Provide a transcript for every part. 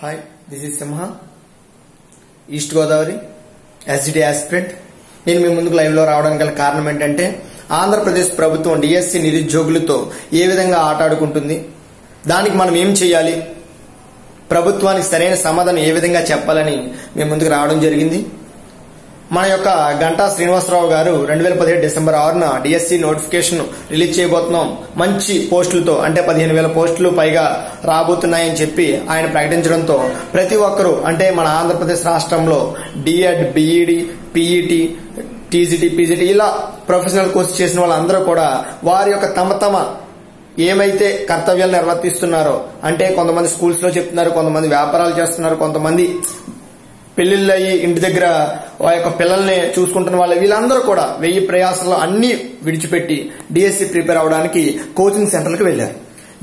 Hi this is Simha east Godavari SGT aspirant నేను మీ ముందుకు లైవ్లో రావడానికి గల కారణం ఏంటంటే ఆంధ్రప్రదేశ్ ప్రభుత్వం డిఎస్సి నిరుద్యోగులతో ఏ విధంగా ఆటాడుకుంటుంది దానికి మనం ఏం చేయాలి? ప్రభుత్వానికి సరైన సమాధానం ఏ విధంగా చెప్పాలని మేము ముందుకు రావడం జరిగింది. మన యొక్క గంటా శ్రీనివాసరావు గారు రెండు వేల పదిహేడు డిసెంబర్ ఆరున డిఎస్సి నోటిఫికేషన్ రిలీజ్ చేయబోతున్నాం. మంచి పోస్టులతో అంటే పదిహేను వేల పోస్టులు పైగా రాబోతున్నాయని చెప్పి ఆయన ప్రకటించడంతో ప్రతి ఒక్కరూ అంటే మన ఆంధ్రప్రదేశ్ రాష్ట్రంలో DEd BEd PET TGT PGT ఇలా ప్రొఫెషనల్ కోర్సు చేసిన వాళ్ళందరూ కూడా వారి యొక్క తమ తమ ఏమైతే కర్తవ్యాలు నిర్వర్తిస్తున్నారో అంటే కొంతమంది స్కూల్స్లో చెప్తున్నారు కొంతమంది వ్యాపారాలు చేస్తున్నారు కొంతమంది పెళ్ళిళ్ళు అయ్యి ఇంటి దగ్గర ఆ యొక్క పిల్లల్ని చూసుకుంటున్న వాళ్ళు వీళ్ళందరూ కూడా వెయ్యి ప్రయాసాలు అన్ని విడిచిపెట్టి డిఎస్సి ప్రిపేర్ అవడానికి కోచింగ్ సెంటర్లకు వెళ్ళారు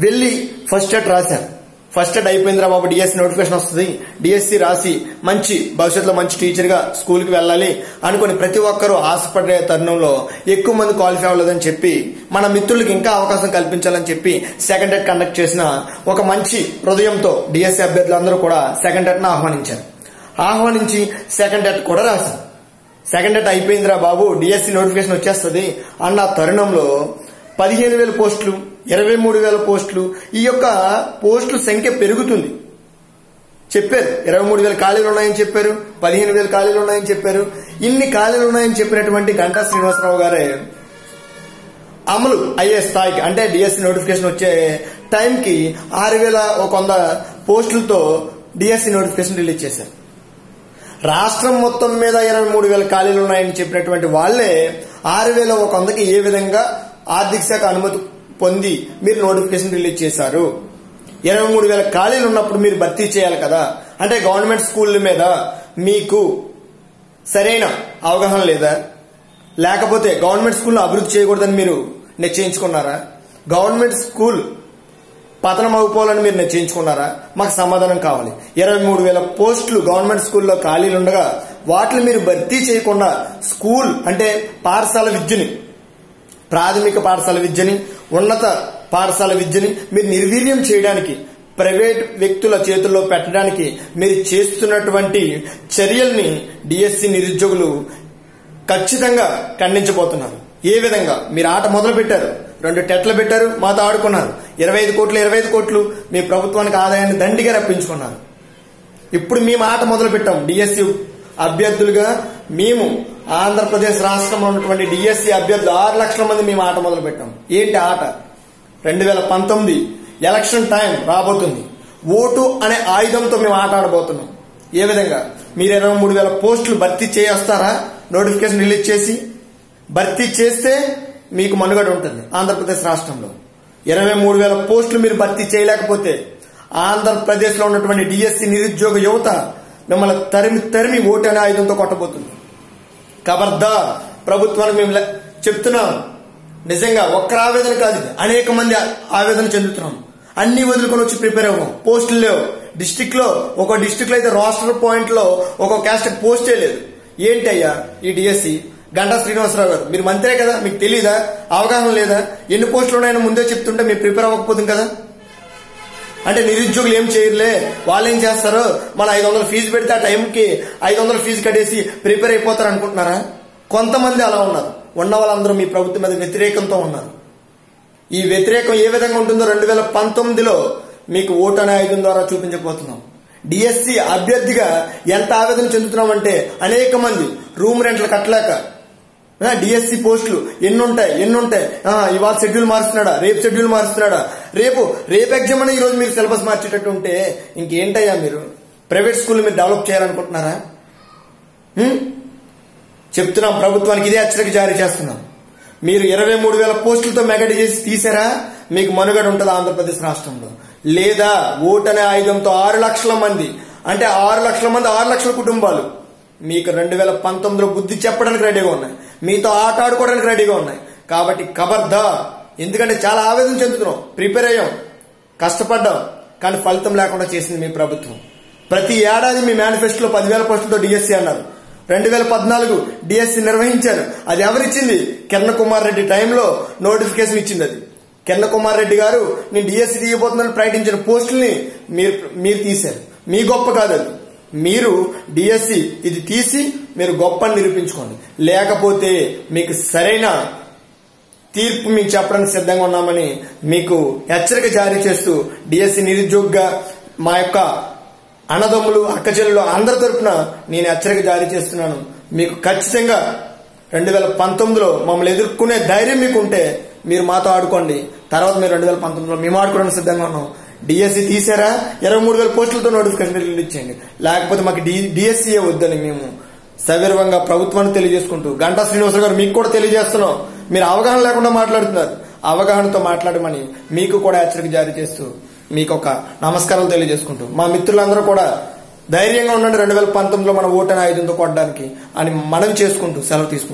వెళ్ళి ఫస్ట్ ఎయిడ్ రాశారు. ఫస్ట్ ఎడ్ అయిపోయిందిరా బాబు డిఎస్సి నోటిఫికేషన్ వస్తుంది. డిఎస్సి రాసి మంచి భవిష్యత్తులో మంచి టీచర్గా స్కూల్కి వెళ్ళాలి అనుకుని ప్రతి ఒక్కరూ ఆశపడే తరుణంలో ఎక్కువ మంది క్వాలిఫై అవ్వలేదని చెప్పి మన మిత్రులకు ఇంకా అవకాశం కల్పించాలని చెప్పి సెకండ్ ఎడ్ కండక్ట్ చేసిన ఒక మంచి హృదయంతో డిఎస్సి అభ్యర్థులందరూ కూడా సెకండ్ ఎడ్ను ఆహ్వానించారు. ఆహ్వానించి సెకండ్ ఎట్ కూడా రాశాం. సెకండ్ ఎట్ అయిపోయిందిరా బాబు. డిఎస్సి నోటిఫికేషన్ వచ్చేస్తుంది. అన్న తరుణంలో పదిహేను వేల పోస్టులు ఇరవై మూడు వేల పోస్టులు ఈ యొక్క పోస్టుల సంఖ్య పెరుగుతుంది. చెప్పారు. ఇరవై మూడు వేల ఖాళీలు ఉన్నాయని చెప్పారు. పదిహేను వేల ఖాళీలు ఉన్నాయని చెప్పారు. ఇన్ని ఖాళీలు ఉన్నాయని చెప్పినటువంటి గంటా శ్రీనివాసరావు గారే అమలు అయ్యే స్థాయికి అంటే డిఎస్సి నోటిఫికేషన్ వచ్చే టైంకి ఆరు వేల ఒక వంద పోస్టులతో డిఎస్సి నోటిఫికేషన్ రిలీజ్ చేశారు. రాష్ట్రం మొత్తం మీద ఇరవై మూడు వేల ఖాళీలు ఉన్నాయని చెప్పినటువంటి వాళ్ళే ఆరు వేల ఒక వందకి ఏ విధంగా ఆర్థిక శాఖ అనుమతి పొంది మీరు నోటిఫికేషన్ రిలీజ్ చేశారు? ఇరవై మూడు వేల ఖాళీలు ఉన్నప్పుడు మీరు భర్తీ చేయాలి కదా? అంటే గవర్నమెంట్ స్కూళ్ళ మీద మీకు సరైన అవగాహన లేదా? లేకపోతే గవర్నమెంట్ స్కూల్ అభివృద్ధి చేయకూడదని మీరు నిశ్చయించుకున్నారా? గవర్నమెంట్ స్కూల్ పతనం అయిపోవాలని మీరు నిశ్చయించుకున్నారా? మాకు సమాధానం కావాలి. ఇరవై మూడు వేల పోస్టులు గవర్నమెంట్ స్కూల్లో ఖాళీలు ఉండగా వాటిని మీరు భర్తీ చేయకుండా స్కూల్ అంటే పాఠశాల విద్యని ప్రాథమిక పాఠశాల విద్యని ఉన్నత పాఠశాల విద్యని మీరు నిర్వీర్యం చేయడానికి ప్రైవేట్ వ్యక్తుల చేతుల్లో పెట్టడానికి మీరు చేస్తున్నటువంటి చర్యల్ని డిఎస్సి నిరుద్యోగులు ఖచ్చితంగా ఖండించబోతున్నారు. ఏ విధంగా? మీరు ఆట మొదలు పెట్టారు రెండు టెట్లు పెట్టారు. మాతో ఆడుకున్నారు. ఇరవై ఐదు కోట్లు ఇరవై ఐదు కోట్లు మీ ప్రభుత్వానికి ఆదాయాన్ని దండిగా రప్పించుకున్నారు. ఇప్పుడు మేము ఆట మొదలు పెట్టాం డిఎస్సి అభ్యర్థులుగా మేము ఆంధ్రప్రదేశ్ రాష్ట్రంలో ఉన్నటువంటి డిఎస్సి అభ్యర్థులు ఆరు లక్షల మంది మేము ఆట మొదలు పెట్టాం ఏంటి ఆట? రెండు వేల పంతొమ్మిది ఎలక్షన్ టైం రాబోతుంది. ఓటు అనే ఆయుధంతో మేము ఆట ఆడబోతున్నాం ఏ విధంగా? మీరు ఇరవై మూడు వేల పోస్టులు భర్తీ చేస్తారా? నోటిఫికేషన్ రిలీజ్ చేసి భర్తీ చేస్తే మీకు మనుగడ ఉంటుంది ఆంధ్రప్రదేశ్ రాష్ట్రంలో. ఇరవై మూడు వేల పోస్టులు మీరు భర్తీ చేయలేకపోతే ఆంధ్రప్రదేశ్లో ఉన్నటువంటి డిఎస్సి నిరుద్యోగ యువత మిమ్మల్ని తరిమి తరిమి ఓటు అనే ఆయుధంతో కొట్టబోతుంది. కబర్దా ప్రభుత్వానికి మేము చెప్తున్నాం. నిజంగా ఒక్కరు ఆవేదన కాదు అనేక మంది ఆవేదన చెందుతున్నాం. అన్ని వదులుకొని వచ్చి ప్రిపేర్ అవ్వం. పోస్టులు లేవు. డిస్టిక్లో ఒక డిస్టిక్లో అయితే రాష్ట్ర పాయింట్లో ఒక క్యాస్ట్ పోస్టే లేదు. ఏంటి అయ్యా ఈ డిఎస్సి గంటా శ్రీనివాసరావు గారు మీరు మంత్రే కదా మీకు తెలీదా అవగాహన లేదా? ఎన్ని పోస్టులు ఉన్నాయని ముందే చెప్తుంటే మీరు ప్రిపేర్ అవ్వకపోతుంది కదా? అంటే నిరుద్యోగులు ఏం చేయరులే? వాళ్ళు ఏం చేస్తారు? మన ఐదు వందలు ఫీజు పెడితే ఆ టైంకి ఐదు వందల ఫీజు కట్టేసి ప్రిపేర్ అయిపోతారు అనుకుంటున్నారా? కొంతమంది అలా ఉన్నారు. ఉన్న వాళ్ళందరూ మీ ప్రభుత్వం మీద వ్యతిరేకంతో ఉన్నారు. ఈ వ్యతిరేకం ఏ విధంగా ఉంటుందో రెండు వేల పంతొమ్మిదిలో మీకు ఓటు అనే ఆయుధం ద్వారా చూపించబోతున్నాం. డిఎస్సి అభ్యర్థిగా ఎంత ఆవేదన చెందుతున్నామంటే అనేక మంది రూమ్ రెంట్లు కట్టలేక డిఎస్సి పోస్టులు ఎన్ని ఉంటాయి ఎన్ని ఉంటాయి ఇవాళ షెడ్యూల్ మారుస్తున్నాడా? రేపు షెడ్యూల్ మారుస్తున్నాడా? రేపు రేపు ఎగ్జామ్ అని ఈరోజు మీరు సిలబస్ మార్చేటట్టు ఉంటే ఇంకేంటయ్యా మీరు? ప్రైవేట్ స్కూల్ మీరు డెవలప్ చేయాలనుకుంటున్నారా? చెప్తున్నాం ప్రభుత్వానికి ఇదే హెచ్చరిక జారీ చేస్తున్నాం. మీరు ఇరవై మూడు వేల పోస్టులతో మెగడి చేసి తీసారా? మీకు మనుగడ ఉంటుంది ఆంధ్రప్రదేశ్ రాష్ట్రంలో? లేదా ఓటనే ఆయుధంతో ఆరు లక్షల మంది అంటే ఆరు లక్షల మంది ఆరు లక్షల కుటుంబాలు. మీకు రెండు వేల పంతొమ్మిదిలో బుద్ధి చెప్పడానికి రెడీగా ఉన్నాయి. మీతో ఆట ఆడుకోవడానికి రెడీగా ఉన్నాయి. కాబట్టి కబర్దా ఎందుకంటే చాలా ఆవేదన చెందుతున్నాం. ప్రిపేర్ అయ్యాం. కష్టపడ్డాం. కానీ ఫలితం లేకుండా చేసింది మీ ప్రభుత్వం. ప్రతి ఏడాది మీ మేనిఫెస్టోలో పదివేల పోస్టులతో డిఎస్సీ అన్నారు. రెండు వేల పద్నాలుగు డిఎస్సి నిర్వహించారు. అది ఎవరిచ్చింది? కిరణ్ కుమార్ రెడ్డి టైంలో నోటిఫికేషన్ ఇచ్చింది అది. కిరణ్ కుమార్ రెడ్డి గారు నేను డిఎస్సి తీయబోతున్నాను ప్రకటించిన పోస్టుల్ని మీరు మీరు తీశారు. మీ గొప్ప కాదు అది. మీరు డిఎస్సి ఇది తీసి మీరు గొప్ప నిరూపించుకోండి. లేకపోతే మీకు సరైన తీర్పు మీకు చెప్పడానికి సిద్ధంగా ఉన్నామని మీకు హెచ్చరిక జారీ చేస్తూ డిఎస్సి నిరుద్యోగిగా మా యొక్క అన్నదమ్ములు అక్కచెల్లు అందరి తరపున నేను హెచ్చరిక జారీ చేస్తున్నాను. మీకు ఖచ్చితంగా రెండు వేల పంతొమ్మిదిలో మమ్మల్ని ఎదుర్కొనే ధైర్యం మీకు ఉంటే మీరు మాతో ఆడుకోండి. తర్వాత మీరు రెండు వేల పంతొమ్మిదిలో మేము ఆడుకోవడానికి సిద్ధంగా ఉన్నాం. డిఎస్సి తీసారా? ఇరవై మూడు వేల పోస్టులతో నోటిఫికేషన్ రిలీజ్ చేయండి లేకపోతే మాకు డిఎస్సీఏ వద్దని మేము సగర్వంగా ప్రభుత్వాన్ని తెలియజేసుకుంటూ గంటా శ్రీనివాసరావు గారు మీకు కూడా తెలియజేస్తున్నాం. మీరు అవగాహన లేకుండా మాట్లాడుతున్నారు. అవగాహనతో మాట్లాడమని మీకు కూడా హెచ్చరిక జారీ చేస్తూ మీకు ఒక నమస్కారాలు తెలియజేసుకుంటూ మా మిత్రులందరూ కూడా ధైర్యంగా ఉండండి. రెండు వేల పంతొమ్మిదిలో మన ఓటని ఆయుధంతో కొట్టడానికి అని మనం చేసుకుంటూ సెలవు తీసుకుంటాం